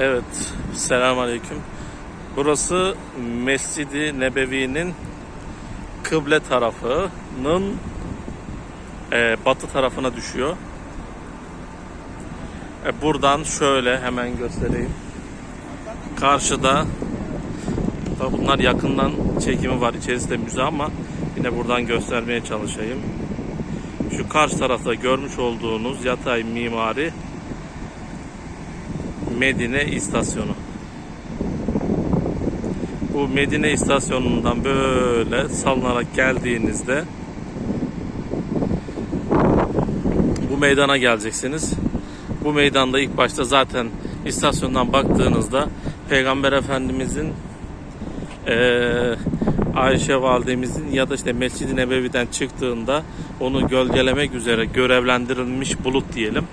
Evet, selamünaleyküm. Burası Mescid-i Nebevi'nin kıble tarafının e, batı tarafına düşüyor. E, buradan şöyle hemen göstereyim. Karşıda tabi bunlar yakından çekimi var içerisinde müze ama yine buradan göstermeye çalışayım. Şu karşı tarafta görmüş olduğunuz yatay mimari Medine istasyonu. Bu Medine istasyonundan böyle salınarak geldiğinizde bu meydana geleceksiniz. Bu meydanda ilk başta zaten istasyondan baktığınızda Peygamber Efendimizin eee Ayşe validemizin ya da işte Mescid-i Nebevi'den çıktığında onu gölgelemek üzere görevlendirilmiş bulut diyelim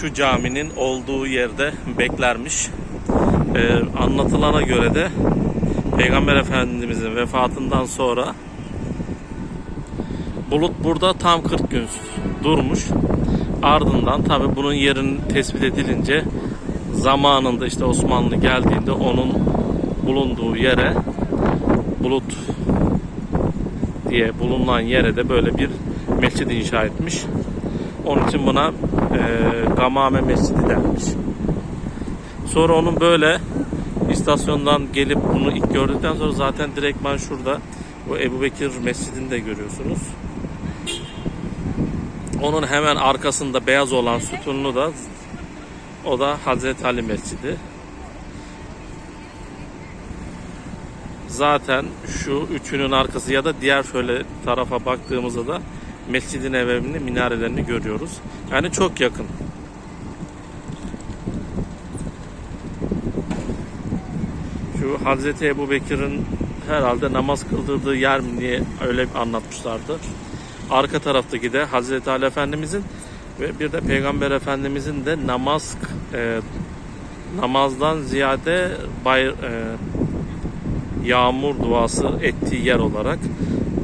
şu caminin olduğu yerde beklermiş. Ee, anlatılana göre de Peygamber Efendimizin vefatından sonra bulut burada tam 40 gün durmuş. Ardından tabi bunun yerinin tespit edilince zamanında işte Osmanlı geldiğinde onun bulunduğu yere bulut diye bulunan yere de böyle bir mescid inşa etmiş. Onun için buna e, Gamame Mescidi denmiş. Sonra onun böyle istasyondan gelip bunu ilk gördükten sonra zaten direktman şurada bu Ebu Bekir Mescidini de görüyorsunuz. Onun hemen arkasında beyaz olan sütunlu da o da Hazreti Ali Mescidi. Zaten şu üçünün arkası ya da diğer şöyle tarafa baktığımızda da Mescid-i Nebevi'nin minarelerini görüyoruz. Yani çok yakın. Şu Hazreti Ebu Bekir'in herhalde namaz kıldırdığı yer mi diye öyle anlatmışlardı. Arka taraftaki de Hazreti Ali Efendimizin ve bir de Peygamber Efendimizin de namaz e, namazdan ziyade bay, e, yağmur duası ettiği yer olarak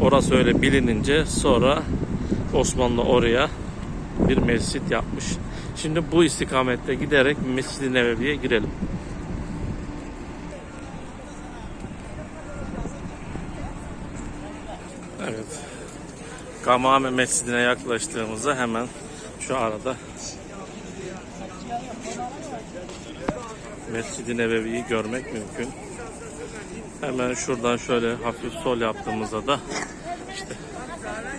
orası öyle bilinince sonra Osmanlı oraya bir mescit yapmış. Şimdi bu istikamette giderek Mescid-i Nebevi'ye girelim. Evet. Gamame Mescidine yaklaştığımızda hemen şu arada Mescid-i Nebevi'yi görmek mümkün. Hemen şuradan şöyle hafif sol yaptığımızda da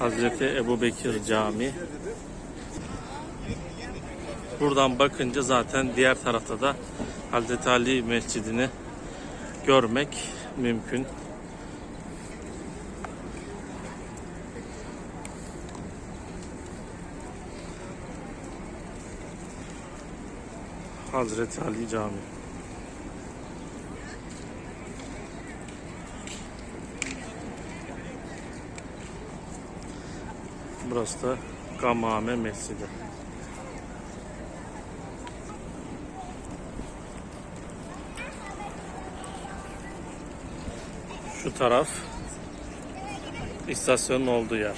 Hazreti Ebu Bekir Camii. Buradan bakınca zaten diğer tarafta da Hazreti Ali Mescidini görmek mümkün. Hazreti Ali Camii. Burası da Gamame Mescidi. Şu taraf istasyonun olduğu yer.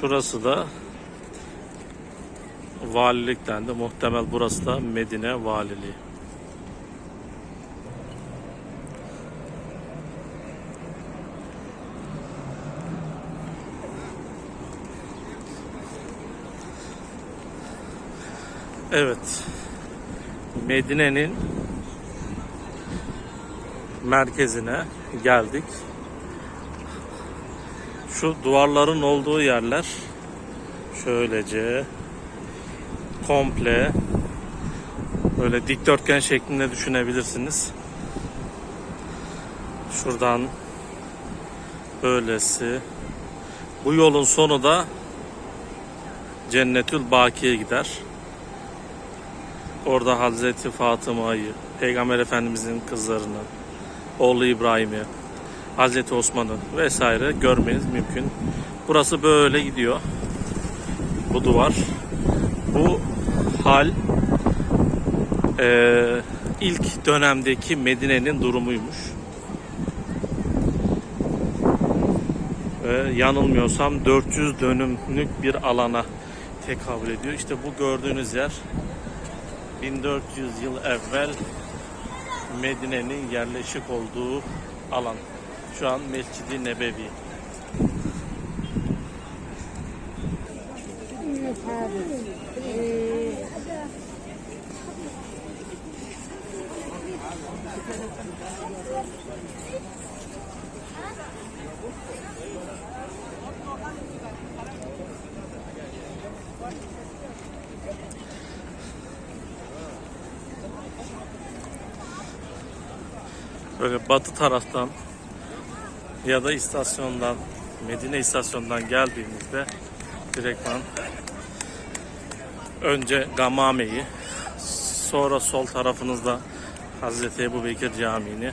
Şurası da valilikten de muhtemel burası da Medine Valiliği. Evet. Medine'nin merkezine geldik. Şu duvarların olduğu yerler şöylece komple böyle dikdörtgen şeklinde düşünebilirsiniz. Şuradan böylesi. Bu yolun sonu da Cennetül Baki'ye gider. Orada Hazreti Fatıma'yı, Peygamber Efendimizin kızlarını, oğlu İbrahim'i, Hazreti Osman'ı vesaire görmeniz mümkün. Burası böyle gidiyor. Bu duvar. Bu hal eee, ilk dönemdeki Medine'nin durumuymuş. Ve yanılmıyorsam 400 dönümlük bir alana tekabül ediyor. İşte bu gördüğünüz yer 1400 yıl evvel Medine'nin yerleşik olduğu alan. Şu an Mescid-i Nebevi. Böyle batı taraftan ya da istasyondan Medine istasyonundan geldiğimizde direktman önce Gamame'yi sonra sol tarafınızda Hazreti Ebu Bekir Camii'ni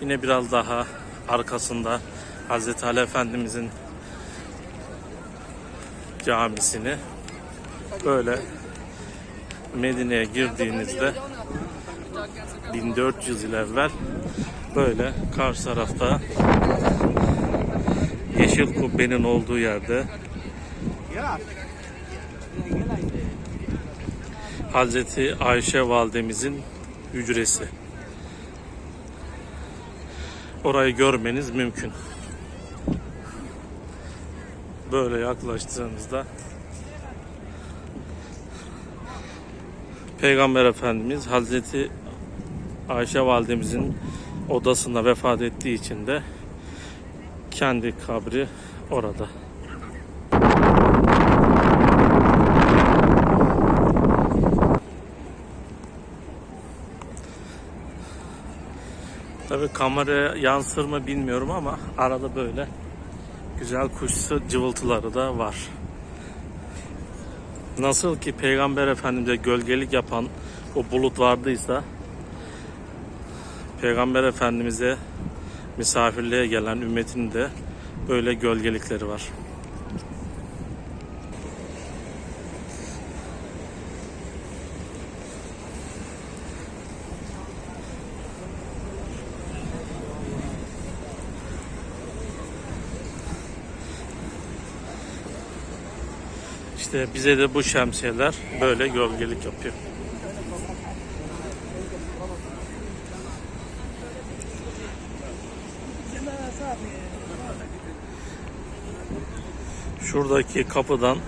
yine biraz daha arkasında Hazreti Ali Efendimizin camisini böyle Medine'ye girdiğinizde 1400 yıl evvel böyle karşı tarafta yeşil kubbenin olduğu yerde Hazreti Ayşe validemizin hücresi. Orayı görmeniz mümkün. Böyle yaklaştığınızda Peygamber Efendimiz Hazreti Ayşe validemizin odasında vefat ettiği için de kendi kabri orada. Tabi kameraya yansır mı bilmiyorum ama arada böyle güzel kuşsu cıvıltıları da var. Nasıl ki Peygamber Efendimiz'e gölgelik yapan o bulut vardıysa Peygamber Efendimiz'e misafirliğe gelen ümmetin de böyle gölgelikleri var. İşte bize de bu şemsiyeler böyle gölgelik yapıyor. Şuradaki kapıdan